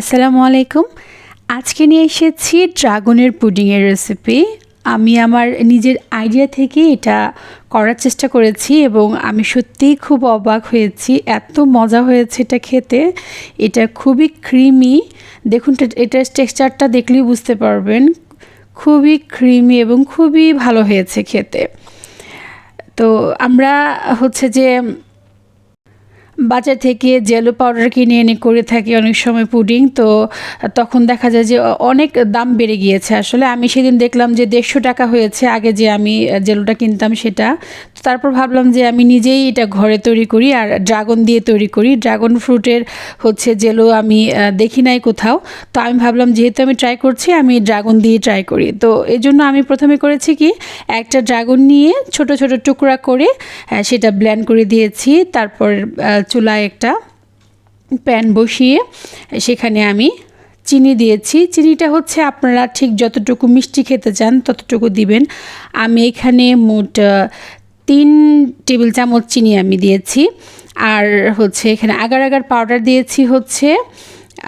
আসসালামু আলাইকুম। আজকে নিয়ে এসেছি ড্রাগনের পুডিংয়ের রেসিপি আমি আমার নিজের আইডিয়া থেকে এটা করার চেষ্টা করেছি এবং আমি সত্যিই খুব অবাক হয়েছি। এত মজা হয়েছে এটা খেতে। এটা খুবই ক্রিমি দেখুন এটার টেক্সচারটা দেখলেই বুঝতে পারবেন। খুবই ক্রিমি এবং খুবই ভালো হয়েছে খেতে। তো আমরা হচ্ছে যে বাজার থেকে জেলো পাউডার কিনে এনে করে থাকি অনেক সময় পুডিং। তো তখন দেখা যায় যে অনেক দাম বেড়ে গিয়েছে। আসলে আমি সেদিন দেখলাম যে দেড়শো টাকা হয়েছে আগে যে আমি জেলোটা কিনতাম সেটা। তারপর ভাবলাম যে আমি নিজেই এটা ঘরে তৈরি করি আর ড্রাগন দিয়ে তৈরি করি। ড্রাগন ফ্রুটের হচ্ছে জেলো আমি দেখি নাই কোথাও। তো আমি ভাবলাম যেহেতু আমি ট্রাই করছি, আমি ড্রাগন দিয়ে ট্রাই করি। তো এই জন্য আমি প্রথমে করেছি কি, একটা ড্রাগন নিয়ে ছোট ছোট টুকরা করে সেটা ব্ল্যান্ড করে দিয়েছি। তারপর চুলায় একটা প্যান বসিয়ে সেখানে আমি চিনি দিয়েছি। চিনিটা হচ্ছে আপনারা ঠিক যতটুকু মিষ্টি খেতে চান ততটুকু দিবেন। আমি এখানে মোট তিন টেবিল চামচ চিনি আমি দিয়েছি। আর হচ্ছে এখানে আগার আগার পাউডার দিয়েছি হচ্ছে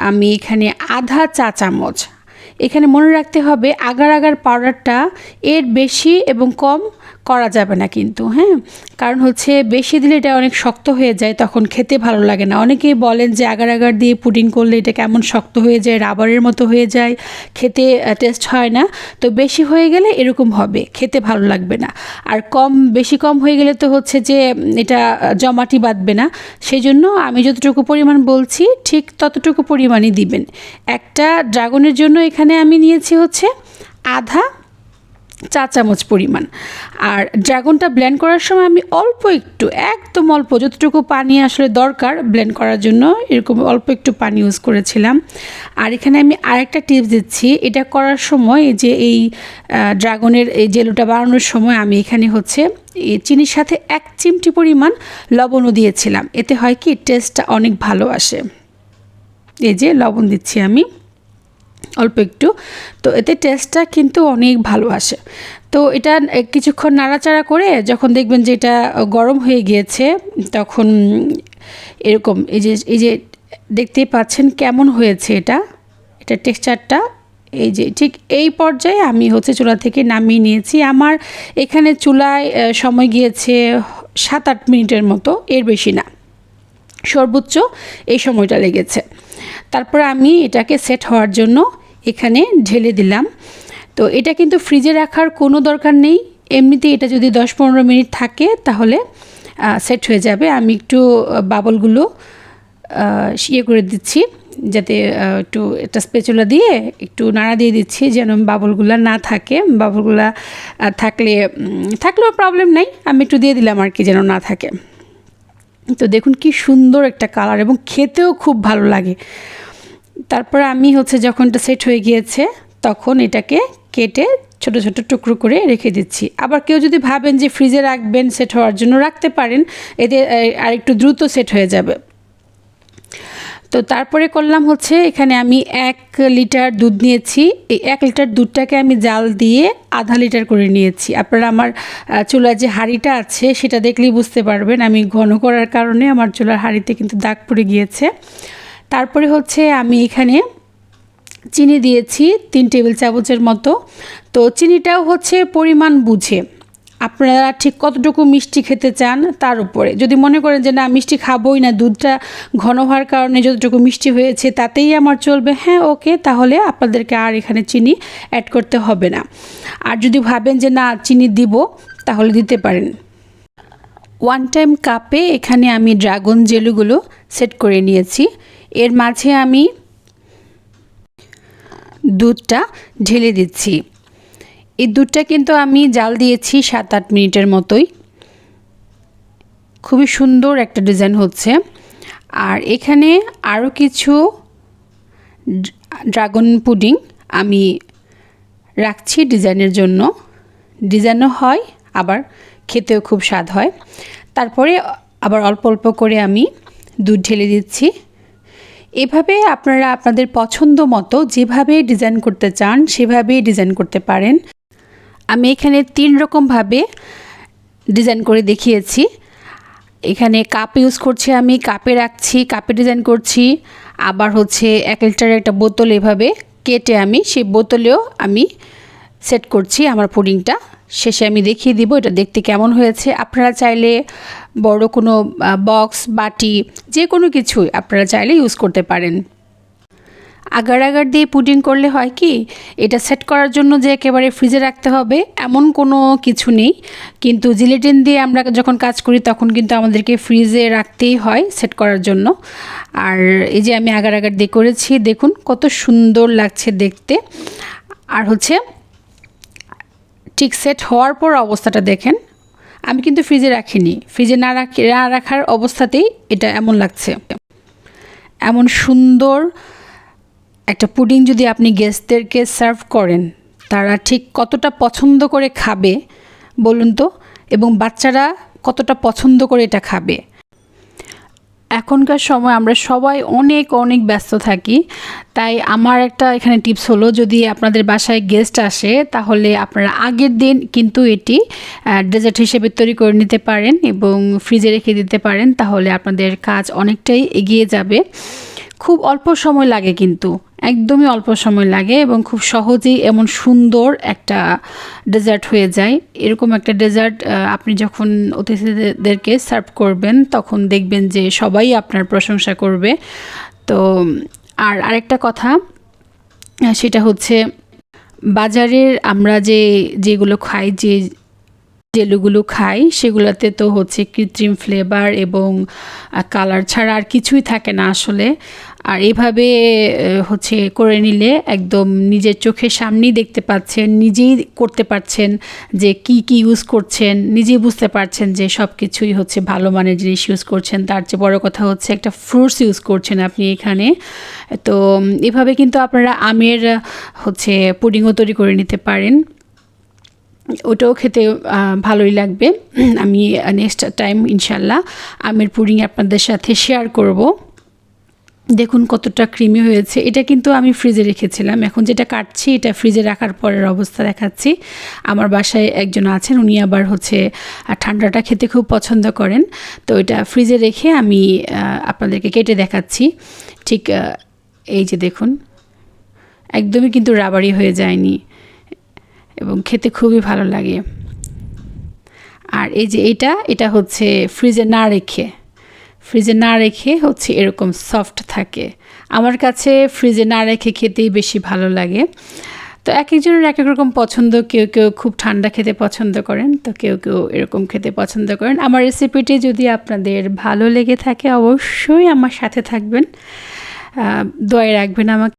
আমি এখানে আধা চা চামচ। এখানে মনে রাখতে হবে আগার আগার পাউডারটা এর বেশি এবং কম করা যাবে না কিন্তু হ্যাঁ? কারণ হচ্ছে বেশি দিলে এটা অনেক শক্ত হয়ে যায়, তখন খেতে ভালো লাগে না। অনেকেই বলেন যে আগার আগার দিয়ে পুডিং করলে এটা কেমন শক্ত হয়ে যায়, রাবারের মতো হয়ে যায়, খেতে টেস্ট হয় না। তো বেশি হয়ে গেলে এরকম হবে, খেতে ভালো লাগবে না। আর কম, বেশি কম হয়ে গেলে তো হচ্ছে যে এটা জমাটি বাঁধবে না। সেই জন্য আমি যতটুকু পরিমাণ বলছি, ঠিক ততটুকু পরিমাণই দিবেন। একটা ড্রাগনের জন্য এখানে আমি নিয়েছি হচ্ছে আধা চা চামচ পরিমাণ। আর ড্রাগনটা ব্লেন্ড করার সময় আমি অল্প একটু, একদম অল্প, যতটুকু পানি আসলে দরকার ব্লেন্ড করার জন্য, এরকম অল্প একটু পানি ইউজ করেছিলাম। আর এখানে আমি আরেকটা টিপস দিচ্ছি, এটা করার সময় যে এই ড্রাগনের এই জেলুটা বানানোর সময় আমি এখানে হচ্ছে চিনির সাথে এক চিমটি পরিমাণ লবণও দিয়েছিলাম। এতে হয় কি টেস্টটা অনেক ভালো আসে। এই যে লবণ দিচ্ছি আমি। অল্প একটু। তো এতে টেস্টটা কিন্তু অনেক ভালো আসে। তো এটা কিছুক্ষণ নাড়াচাড়া করে যখন দেখবেন যে এটা গরম হয়ে গিয়েছে, তখন এরকম এই যে এই যে দেখতেই পাচ্ছেন কেমন হয়েছে এটা। এটা টেক্সচারটা এই যে, ঠিক এই পর্যায়ে আমি হচ্ছে চুলা থেকে নামিয়ে নিয়েছি। আমার এখানে চুলায় সময় গিয়েছে সাত আট মিনিটের মতো, এর বেশি না। সর্বোচ্চ এই সময়টা লেগেছে। তারপরে আমি এটাকে সেট হওয়ার জন্য এখানে ঢেলে দিলাম। তো এটা কিন্তু ফ্রিজে রাখার কোনো দরকার নেই। এমনিতে এটা যদি দশ পনেরো মিনিট থাকে, তাহলে সেট হয়ে যাবে। আমি একটু বাবলগুলো ইয়ে করে দিচ্ছি, যাতে একটু একটা স্পেচুলা দিয়ে একটু নাড়া দিয়ে দিচ্ছি, যেন বাবলগুলো না থাকে। বাবলগুলো থাকলে থাকলেও প্রবলেম নাই। আমি একটু দিয়ে দিলাম আর কি, যেন না থাকে। তো দেখুন কি সুন্দর একটা কালার এবং খেতেও খুব ভালো লাগে। তারপরে আমি হচ্ছে যখন এটা সেট হয়ে গিয়েছে, তখন এটাকে কেটে ছোট ছোট টুকরো করে রেখে দিচ্ছি। আবার কেউ যদি ভাবেন যে ফ্রিজে রাখবেন সেট হওয়ার জন্য, রাখতে পারেন। এতে আর একটু দ্রুত সেট হয়ে যাবে। তো তারপরে করলাম হচ্ছে, এখানে আমি এক লিটার দুধ নিয়েছি। এই এক লিটার দুধটাকে আমি জাল দিয়ে আধা লিটার করে নিয়েছি। আপনারা আমার চুলার যে হাঁড়িটা আছে, সেটা দেখলেই বুঝতে পারবেন। আমি ঘন করার কারণে আমার চুলার হাঁড়িতে কিন্তু দাগ পড়ে গিয়েছে। তারপরে হচ্ছে আমি এখানে চিনি দিয়েছি তিন টেবিল চামচের মতো। তো চিনিটাও হচ্ছে পরিমাণ বুঝে। আপনারা ঠিক কতটুকু মিষ্টি খেতে চান তার উপরে। যদি মনে করেন যে না, মিষ্টি খাবোই না, দুধটা ঘন হওয়ার কারণে যতটুকু মিষ্টি হয়েছে তাতেই আমার চলবে হ্যাঁ ওকে, তাহলে আপনাদেরকে আর এখানে চিনি অ্যাড করতে হবে না। আর যদি ভাবেন যে না, চিনি দিব, তাহলে দিতে পারেন। ওয়ান টাইম কাপে এখানে আমি ড্রাগন জেলুগুলো সেট করে নিয়েছি। এর মাঝে আমি দুধটা ঢেলে দিচ্ছি। এই দুধটা কিন্তু আমি জাল দিয়েছি সাত আট মিনিটের মতোই। খুবই সুন্দর একটা ডিজাইন হচ্ছে। আর এখানে আরও কিছু ড্রাগন পুডিং আমি রাখছি ডিজাইনের জন্য। ডিজাইনও হয়, আবার খেতেও খুব স্বাদ হয়। তারপরে আবার অল্প অল্প করে আমি দুধ ঢেলে দিচ্ছি। এভাবে আপনারা আপনাদের পছন্দ মতো যেভাবে ডিজাইন করতে চান, সেভাবেই ডিজাইন করতে পারেন। আমি এখানে তিন রকমভাবে ডিজাইন করে দেখিয়েছি। এখানে কাপ ইউজ করছি আমি কাপে রাখছি কাপে ডিজাইন করছি। আবার হচ্ছে এক লিটারের একটা বোতল এভাবে কেটে আমি, সেই বোতলেও আমি সেট করছি আমার পুডিংটা। শেষে আমি দেখিয়ে দিব এটা দেখতে কেমন হয়েছে। আপনারা চাইলে বড় কোনো বক্স বাটি, যে কোনো কিছুই আপনারা চাইলে ইউজ করতে পারেন। আগার আগার দিয়ে পুডিং করলে হয় কি, এটা সেট করার জন্য যে একেবারে ফ্রিজে রাখতে হবে, এমন কোনো কিছু নেই। কিন্তু জিলেটিন দিয়ে আমরা যখন কাজ করি তখন কিন্তু আমাদেরকে ফ্রিজে রাখতেই হয় সেট করার জন্য। আর এই যে আমি আগার আগার দিয়ে করেছি, দেখুন কত সুন্দর লাগছে দেখতে। আর হচ্ছে ঠিক সেট হওয়ার পর অবস্থাটা দেখেন। আমি কিন্তু ফ্রিজে রাখিনি। ফ্রিজে না রাখি, না রাখার অবস্থাতেই এটা এমন লাগছে। এমন সুন্দর একটা পুডিং যদি আপনি গেস্টদেরকে সার্ভ করেন, তারা ঠিক কতটা পছন্দ করে খাবে, বলুন তো? এবং বাচ্চারা কতটা পছন্দ করে এটা খাবে? এখনকার সময় আমরা সবাই অনেক অনেক ব্যস্ত থাকি। তাই আমার একটা এখানে টিপস হলো, যদি আপনাদের বাসায় গেস্ট আসে, তাহলে আপনারা আগের দিন কিন্তু এটি ডেজার্ট হিসেবে তৈরি করে নিতে পারেন এবং ফ্রিজে রেখে দিতে পারেন, তাহলে আপনাদের কাজ অনেকটাই এগিয়ে যাবে। খুব অল্প সময় লাগে কিন্তু। একদমই অল্প সময় লাগে এবং খুব সহজেই এমন সুন্দর একটা ডেজার্ট হয়ে যায়। এরকম একটা ডেজার্ট আপনি যখন অতিথিদেরকে সার্ভ করবেন, তখন দেখবেন যে সবাই আপনার প্রশংসা করবে। তো, আর আরেকটা কথা সেটা হচ্ছে বাজারের আমরা যে, যেগুলো খাই, যে জেলুগুলো খাই, সেগুলোতে তো হচ্ছে কৃত্রিম ফ্লেভার এবং কালার ছাড়া আর কিছুই থাকে না আসলে। আর এভাবে হচ্ছে করে নিলে একদম নিজের চোখের সামনেই দেখতে পাচ্ছেন, নিজেই করতে পারছেন যে কি কি ইউজ করছেন, নিজেই বুঝতে পারছেন যে সব কিছুই হচ্ছে ভালো মানের জিনিস ইউজ করছেন। তার চেয়ে বড় কথা হচ্ছে একটা ফ্রুটস ইউজ করছেন আপনি এখানে। তো, এভাবে কিন্তু আপনারা আমের, হচ্ছে পুডিংও তৈরি করে নিতে পারেন। ওটাও খেতে ভালোই লাগবে। আমি নেক্সট টাইম ইনশাল্লাহ আমের পুডিং আপনাদের সাথে শেয়ার করব। দেখুন কতটা ক্রিমি হয়েছে। এটা কিন্তু আমি ফ্রিজে রেখেছিলাম। এখন যেটা কাটছি, এটা ফ্রিজে রাখার পরের অবস্থা দেখাচ্ছি। আমার বাসায় একজন আছেন, উনি আবার হচ্ছে ঠান্ডাটা খেতে খুব পছন্দ করেন। তো এটা ফ্রিজে রেখে আমি আপনাদেরকে কেটে দেখাচ্ছি। ঠিক এই যে দেখুন, একদমই কিন্তু রাবারি হয়ে যায়নি। এবং খেতে খুবই ভালো লাগে। আর এই যে এটা এটা হচ্ছে ফ্রিজে না রেখে, ফ্রিজে না রেখে হচ্ছে এরকম সফট থাকে। আমার কাছে ফ্রিজে না রেখে খেতেই বেশি ভালো লাগে। তো এক একজনের এক এক রকম পছন্দ, কেউ কেউ খুব ঠান্ডা খেতে পছন্দ করেন, তো কেউ কেউ এরকম খেতে পছন্দ করেন। আমার রেসিপিটি যদি আপনাদের ভালো লেগে থাকে, অবশ্যই আমার সাথে থাকবেন। দোয়াই রাখবেন আমাকে।